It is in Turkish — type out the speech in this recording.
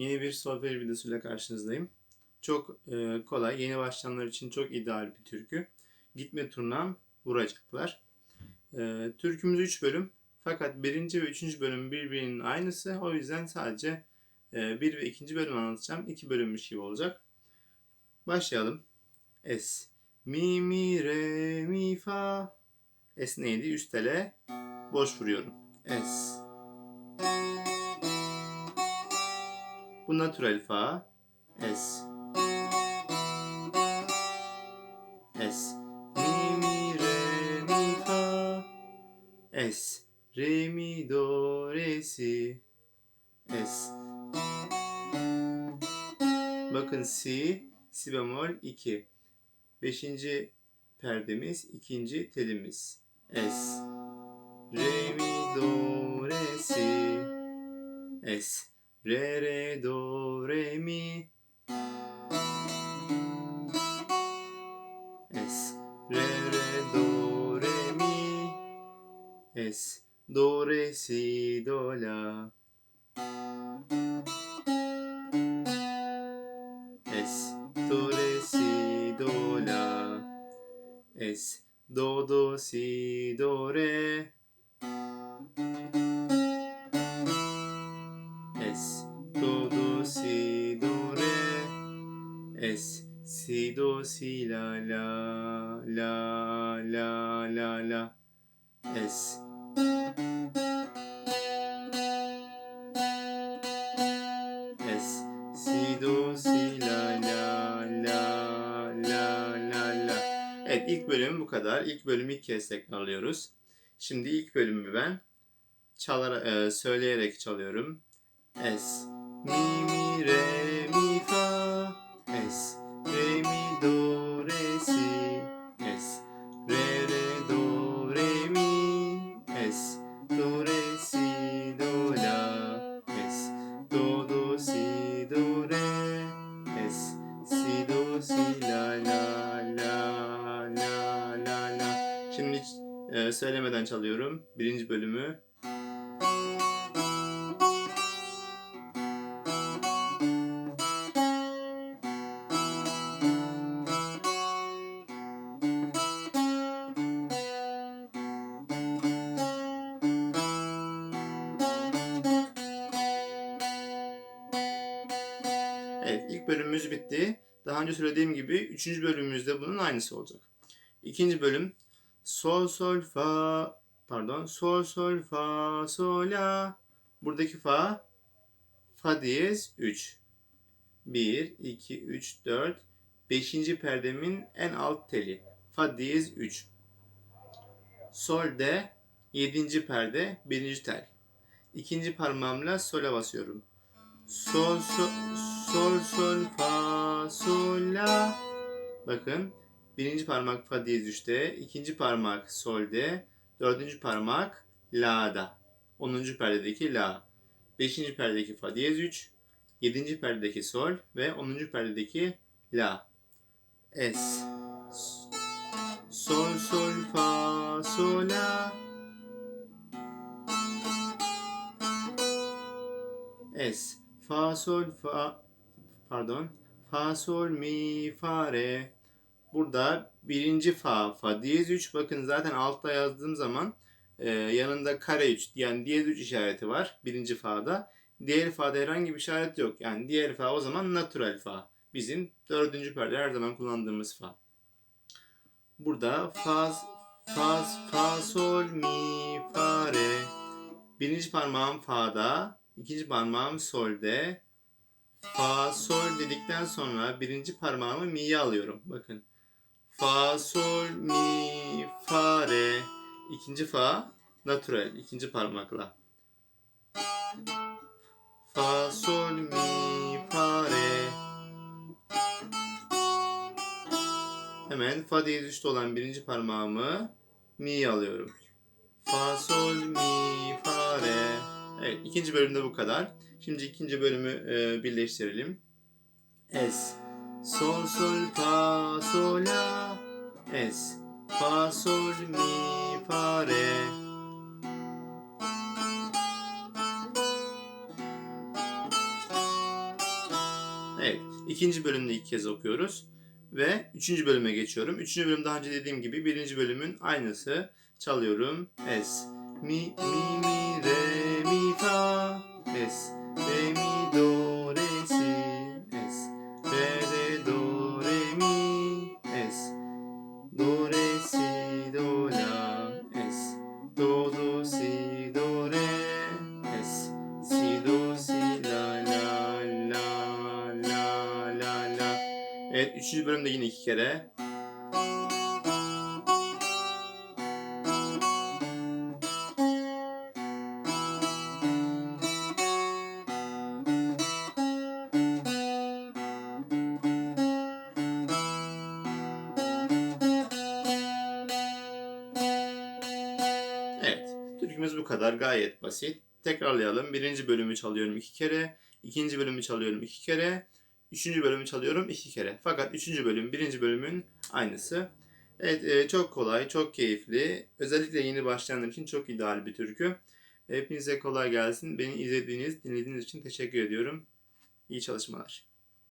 Yeni bir solfej videosuyla karşınızdayım. Çok e, kolay, yeni başlayanlar için çok ideal bir türkü. Gitme turnam vuracaklar. E, türkümüz 3 bölüm. Fakat birinci ve üçüncü bölüm birbirinin aynısı. O yüzden sadece e, bir ve ikinci bölüm anlatacağım. İki bölümmüş gibi olacak. Başlayalım. Es. Mi, mi, re, mi, fa. Es neydi? Üst ele boş vuruyorum. Es. Bu natural fa. Es. Es. Mi mi re mi fa. Es. Re mi do re si. Es. Bakın si, si bemol 2. Beşinci perdemiz, ikinci telimiz. Es. Re mi do re si. Es. Re re do re mi. Es. Re re do re mi. Es. Do re si do la. Es. Do re si do la. Es. Do do si do re. Es. Si do si la la la la la la. Es. Es. Si do si la la la la la la. Evet ilk bölüm bu kadar. İlk bölümü ilk kez tekrarlıyoruz. Şimdi ilk bölümü ben çalarak, e, söyleyerek çalıyorum. Es. Mi mi re. Es. Re mi do re si. Es. Re re do re mi. Es. Do re si do la. Es. Do do si do re. Es. Si do si la la la la la la. Şimdi e, söylemeden çalıyorum. Birinci bölümü. İlk bölümümüz bitti. Daha önce söylediğim gibi üçüncü bölümümüzde bunun aynısı olacak. İkinci bölüm sol sol fa pardon sol sol fa sol la. Buradaki fa fa diyez 3. 1 2 3 4 5. perdemin en alt teli. Fa diyez 3. Sol de 7. perde 1. tel. İkinci parmağımla sola basıyorum. Sol sol sol sol fa sol la. Bakın birinci parmak fa diyez üçte, ikinci parmak solde, dördüncü parmak la'da. Onuncu perdedeki la. Beşinci perdedeki fa diyez üç, yedinci perdedeki sol ve onuncu perdedeki la. Es. Sol sol fa sol la. Es. Fa sol fa pardon. Fa sol mi fa re. Burada birinci fa fa diyez 3 bakın zaten altta yazdığım zaman e, yanında kare 3 yani diyez 3 işareti var birinci fa'da. Diğer fa'da herhangi bir işaret yok. Yani diğer fa o zaman natural fa. Bizim dördüncü perde her zaman kullandığımız fa. Burada fa fa fa sol mi fa re. Birinci parmağım fa'da, ikinci parmağım solde. Fa sol dedikten sonra birinci parmağımı mi'ye alıyorum. Bakın. Fa sol mi fa re. İkinci fa natural ikinci parmakla. Fa sol mi fa re. Hemen fa diyez üçte olan birinci parmağımı mi'ye alıyorum. Fa sol mi fa re. Evet ikinci bölümde bu kadar. Şimdi ikinci bölümü e, birleştirelim. Es. Sol sol fa sol la. Es. Fa sol mi fa re. Evet. ikinci bölümde ilk kez okuyoruz. Ve üçüncü bölüme geçiyorum. Üçüncü bölüm daha önce dediğim gibi birinci bölümün aynısı. Çalıyorum. Es. Mi, mi, mi, re, mi, fa. Es. Evet, üçüncü bölümde yine iki kere. Evet, türkümüz bu kadar. Gayet basit. Tekrarlayalım. Birinci bölümü çalıyorum iki kere. ikinci bölümü çalıyorum iki kere. Üçüncü bölümü çalıyorum iki kere. Fakat üçüncü bölüm birinci bölümün aynısı. Evet, e, çok kolay, çok keyifli. Özellikle yeni başlayanlar için çok ideal bir türkü. Hepinize kolay gelsin. Beni izlediğiniz, dinlediğiniz için teşekkür ediyorum. İyi çalışmalar.